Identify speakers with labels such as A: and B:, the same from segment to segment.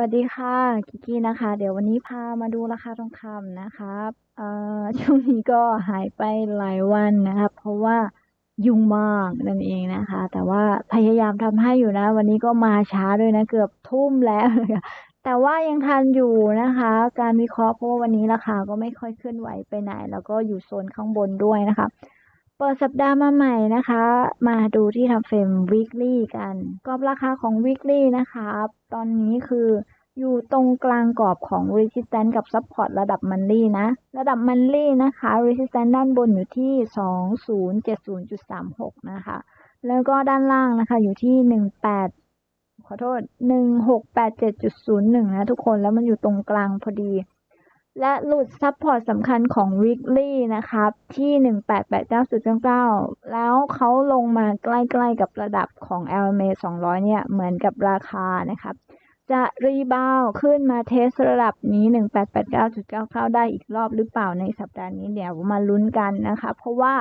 A: วัสดีค่ะกิกกี้นะคะ เดี๋ยววันนี้พามาดูราคาทองคำนะครับเอ่อช่วงนี้ก็หายไปหลายวันนะครับ เพราะว่ายุ่งมากนั่นเองนะคะ แต่ว่าพยายามทำให้อยู่นะ วันนี้ก็มาช้าด้วยนะ เกือบทุ่มแล้วแต่ว่ายังทันอยู่นะคะ การวิเคราะห์เพราะว่าวันนี้ราคาก็ไม่ค่อยเคลื่อนไหวไปไหน แล้วก็อยู่โซนข้างบนด้วยนะคะ เปิดสัปดาห์มาใหม่นะคะ มาดูที่ทำเฟรม weekly กันกรอบราคาของ weekly นะคะ ตอนนี้คืออยู่ตรงกลางกรอบของ resistance กับ support ระดับ monthly นะ ระดับ monthly นะคะ resistance ด้านบนอยู่ที่ 2070.36 นะคะ แล้วก็ด้านล่างนะคะอยู่ที่ 18 ขอโทษ 1687.01 นะทุกคน แล้วมันอยู่ตรงกลางพอดี และหลุดซับพอร์ตสำคัญของ weekly นะครับ ที่ 1889.99 แล้วเขาลงมาใกล้ๆกับระดับของ LMA 200 เนี่ย เหมือนกับราคานะครับ จะรีบาวขึ้นมาเทสระดับนี้ 1889.99 ได้อีกรอบหรือเปล่าในสัปดาห์นี้เดี๋ยวมาลุ้นกันนะคะ เพราะว่า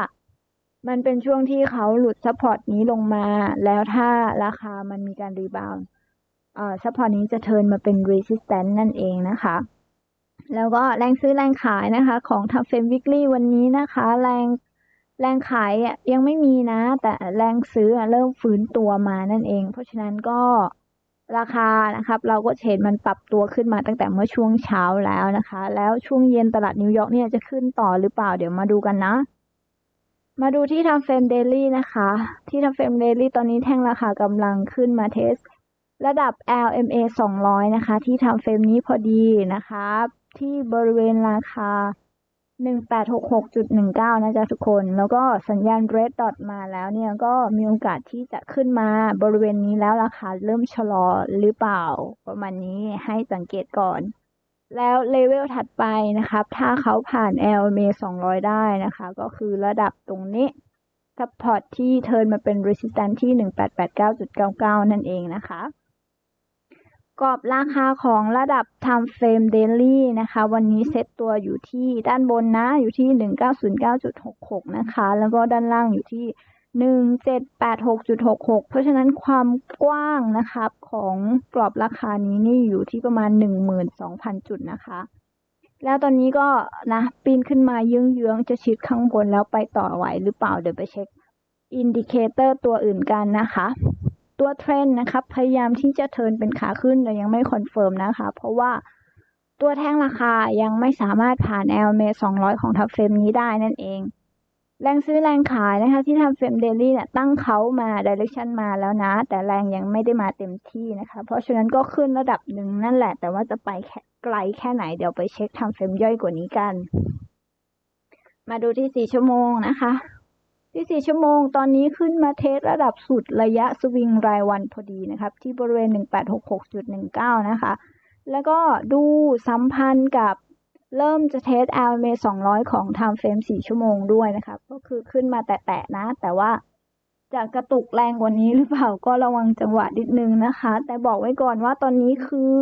A: มันเป็นช่วงที่เขาหลุดซัพพอร์ตนี้ลงมา แล้วถ้าราคามันมีการรีบาวอ่อซัพพอร์ตนี้จะเทินมาเป็น resistance นั่นเองนะคะ แล้วก็แรงซื้อแรงขายนะคะของทัฟเฟมวิกฤตวันนี้นะคะ แรงแรงขายยังไม่มีนะ แต่แรงซื้อเริ่มฟื้นตัวมานั่นเอง เพราะฉะนั้นก็ราคานะครับ เราก็เห็นมันปรับตัวขึ้นมาตั้งแต่เมื่อช่วงเช้าแล้วนะคะ แล้วช่วงเย็นตลาดนิวยอร์กเนี่ยจะขึ้นต่อหรือเปล่าเดี๋ยวมาดูกันนะ มาดูที่ทำเฟรมเดลี่นะคะ ที่ทำเฟรมเดลี่ตอนนี้แท่งราคากำลังขึ้นมาเทส ระดับ LMA 200 นะคะ ที่ทำเฟรมนี้พอดีนะคะ ที่บริเวณราคา 1866.19 นะจ๊ะทุกคน แล้วก็สัญญาณ red dot มาแล้วเนี่ยก็มีโอกาสที่จะขึ้นมาบริเวณนี้แล้วราคาเริ่มชะลอหรือเปล่า ประมาณนี้ให้สังเกตก่อน แล้วเลเวลถัดไปนะครับ ถ้าเขาผ่าน LMA 200 ได้นะคะ ก็คือระดับตรงนี้ support ที่เทิร์นมาเป็น resistance ที่ 1889.99 นั่นเองนะคะ กรอบราคาของระดับ time frame daily นะคะ วันนี้เซตตัวอยู่ที่ด้านบนนะอยู่ที่ 1909.66 นะคะ แล้วก็ด้านล่างอยู่ที่ 1786.66 เพราะฉะนั้นความกว้างนะครับของกรอบราคานี้นี่อยู่ที่ประมาณ 12,000 จุดนะคะ แล้วตอนนี้ก็นะปีนขึ้นมาเยื้องๆ จะชิดข้างบนแล้วไปต่อไหวหรือเปล่าเดี๋ยวไปเช็คอินดิเคเตอร์ตัวอื่นกันนะคะ ตัวเทรนนะครับ พยายามที่จะเทินเป็นขาขึ้นแต่ยังไม่คอนเฟิร์มนะคะ เพราะว่าตัวแท่งราคายังไม่สามารถผ่าน LMA 200 ของทับเฟรมนี้ได้นั่นเอง แรงซื้อแรงขายนะคะ ที่ทำเฟรมเดลี่เนี่ยตั้งเขามาดิเรกชันมาแล้วนะ แต่แรงยังไม่ได้มาเต็มที่นะคะ เพราะฉะนั้นก็ขึ้นระดับหนึ่งนั่นแหละ แต่ว่าจะไปไกลแค่ไหนเดี๋ยวไปเช็คทำเฟรมย่อยกว่านี้กัน มาดูที่ 4 ชั่วโมงนะคะ ที่ 4 ชั่วโมง ตอนนี้ขึ้นมาเทสระดับสุดระยะสวิงรายวันพอดีนะครับ ที่บริเวณ 1866.19 นะคะ แล้วก็ดูสัมพันธ์กับเริ่มจะเทส LMA 200 ของ Time Frame 4 ชั่วโมงด้วยนะครับ ก็คือขึ้นมาแตะๆนะ แต่ว่าจะกระตุกแรงกว่านี้หรือเปล่าก็ระวังจังหวะนิดนึงนะคะ แต่บอกไว้ก่อนว่าตอนนี้คือ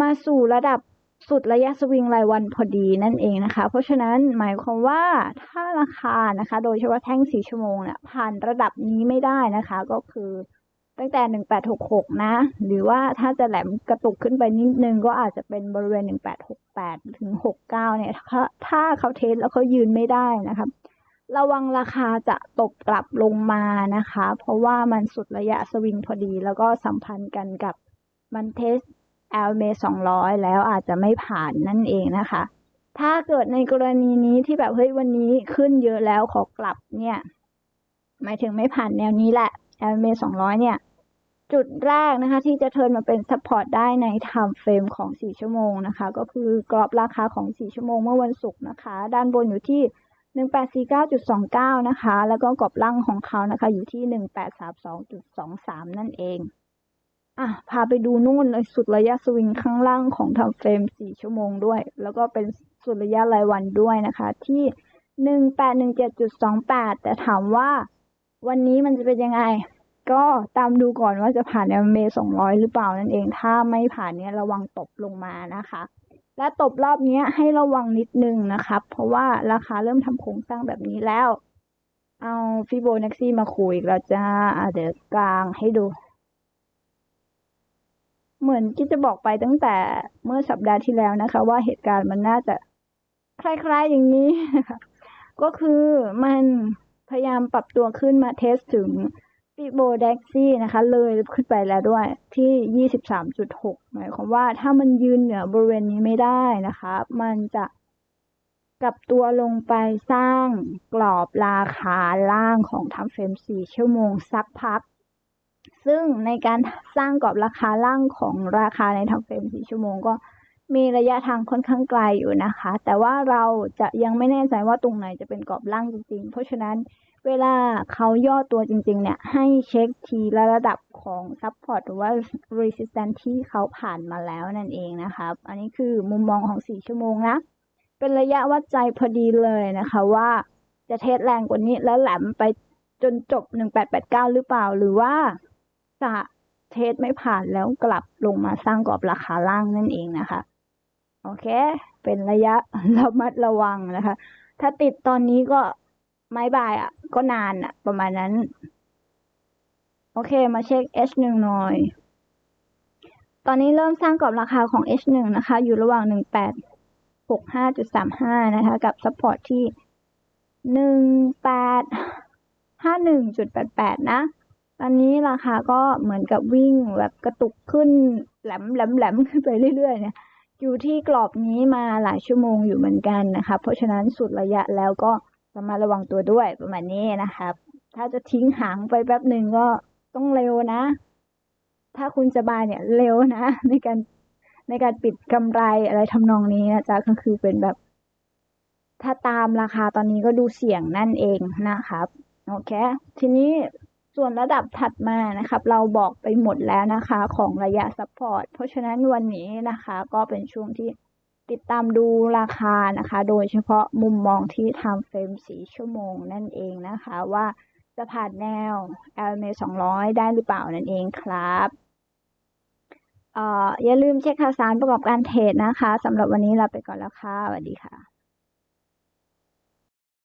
A: มาสู่ระดับ สุดระยะสวิงรายวันพอดีนั่นเองนะคะ เพราะฉะนั้นหมายความว่าถ้าราคานะคะ โดยเฉพาะแท่งสีชั่วโมงเนี่ยผ่านระดับนี้ไม่ได้นะคะ ก็คือตั้งแต่หนึ่งแปดหกหกนะ หรือว่าถ้าจะแหลมกระตุกขึ้นไปนิดนึงก็อาจจะเป็นบริเวณหนึ่งแปดหกแปดถึงหกเก้าเนี่ย ถ้าถ้าเขาเทสแล้วเขายืนไม่ได้นะครับ ระวังราคาจะตกกลับลงมานะคะ เพราะว่ามันสุดระยะสวิงพอดี แล้วก็สัมพันธ์กันกับมันเทส LM 200 แล้วอาจจะไม่ผ่านนั่นเองนะคะ ถ้าเกิดในกรณีนี้ที่แบบเฮ้ยวันนี้ขึ้นเยอะแล้วขอกลับเนี่ยหมายถึงไม่ผ่านแนวนี้แหละ LM 200 เนี่ย จุดแรกนะคะ ที่จะเทินมาเป็นซัพพอร์ตได้ใน time frame ของ 4 ชั่วโมงนะคะ ก็คือกรอบราคาของ 4 ชั่วโมงเมื่อวันศุกร์นะคะ ด้านบนอยู่ที่1849.29 นะคะ แล้วก็กรอบล่างของเขานะคะ อยู่ที่ 1832.23 นั่นเอง อะ พาไปดูนู่นเลยสุดระยะสวิงข้างล่างของทำเฟรมสี่ชั่วโมงด้วย แล้วก็เป็นสุดระยะรายวันด้วยนะคะ ที่หนึ่งแปดหนึ่งเจ็ดจุดสองแต่ถามว่าวันนี้มันจะเป็นยังไง ก็ตามดูก่อนว่าจะผ่านเมสองร้อยหรือเปล่านั่นเอง ถ้าไม่ผ่านเนี้ยระวังตบลงมานะคะ และตบรอบนี้ให้ระวังนิดนึงนะครับ เพราะว่าราคาเริ่มทำโครงสร้างแบบนี้แล้ว เอาฟิโบนัชชีมาคุยเราจะเดี๋ยวกลางให้ดู เหมือนที่จะบอกไปตั้งแต่เมื่อสัปดาห์ที่แล้วนะคะ ว่าเหตุการณ์มันน่าจะคล้ายๆอย่างนี้นะคะก็คือมันพยายามปรับตัวขึ้นมาเทสถึงฟิโบเด็กซี่นะคะ เลยขึ้นไปแล้วด้วยที่ 23.6 หมายความว่าถ้ามันยืนเหนือบริเวณนี้ไม่ได้นะคะ มันจะกลับตัวลงไปสร้างกรอบราคาล่างของทำเฟรม 4 ชั่วโมงสักพัก ซึ่งในการสร้างกรอบราคาล่างของราคาในทำเฟรม4ชั่วโมงก็มีระยะทางค่อนข้างไกลอยู่นะคะ แต่ว่าเราจะยังไม่แน่ใจว่าตรงไหนจะเป็นกรอบล่างจริงๆ เพราะฉะนั้นเวลาเขาย่อตัวจริงๆ เนี่ย ให้เช็คทีละระดับของ support หรือว่า resistance ที่เขาผ่านมาแล้วนั่นเองนะครับ อันนี้คือมุมมองของ 4 ชั่วโมงนะ เป็นระยะวัดใจพอดีเลยนะคะว่าจะเทสแรงกว่านี้แล้วแหลมไปจนจบ 1889 หรือเปล่าหรือว่า จะเทสไม่ผ่านแล้วกลับลงมาสร้างกรอบราคาล่างนั่นเองนะคะ โอเค เป็นระยะระมัดระวังนะคะ ถ้าติดตอนนี้ก็ไม้บายอะ ก็นานอะ ประมาณนั้น โอเค มาเช็ค H1 หน่อย ตอนนี้เริ่มสร้างกรอบราคาของ H1 นะคะ อยู่ระหว่าง 1865.35 นะคะ กับ support ที่ 1851.88 นะ ตอนนี้ราคาก็เหมือนกับวิ่งแบบกระตุกขึ้นแหลมแหลมแหลมขึ้นไปเรื่อยๆเนี่ยอยู่ที่กรอบนี้มาหลายชั่วโมงอยู่เหมือนกันนะคะเพราะฉะนั้นสุดระยะแล้วก็ระมัดระวังตัวด้วยประมาณนี้นะครับ ถ้าจะทิ้งหางไปแป๊บหนึ่งก็ต้องเร็วนะ ถ้าคุณจะบายเนี่ยเร็วนะ ในการในการปิดกำไรอะไรทำนองนี้นะจ๊ะก็คือเป็นแบบ ถ้าตามราคาตอนนี้ก็ดูเสี่ยงนั่นเองนะครับโอเค ทีนี้ ส่วนระดับถัดมานะครับ เราบอกไปหมดแล้วนะคะของระยะซัพพอร์ตเพราะฉะนั้นวันนี้นะคะก็เป็นช่วงที่ติดตามดูราคานะคะ โดยเฉพาะมุมมองที่ทำเฟรมสีชั่วโมงนั่นเองนะคะว่าจะผ่านแนว LMA 200 ได้หรือเปล่านั่นเองครับเอออย่าลืมเช็คข่าวสารประกอบการเทรดนะคะสำหรับวันนี้ลาไปก่อนแล้วค่ะสวัสดีค่ะ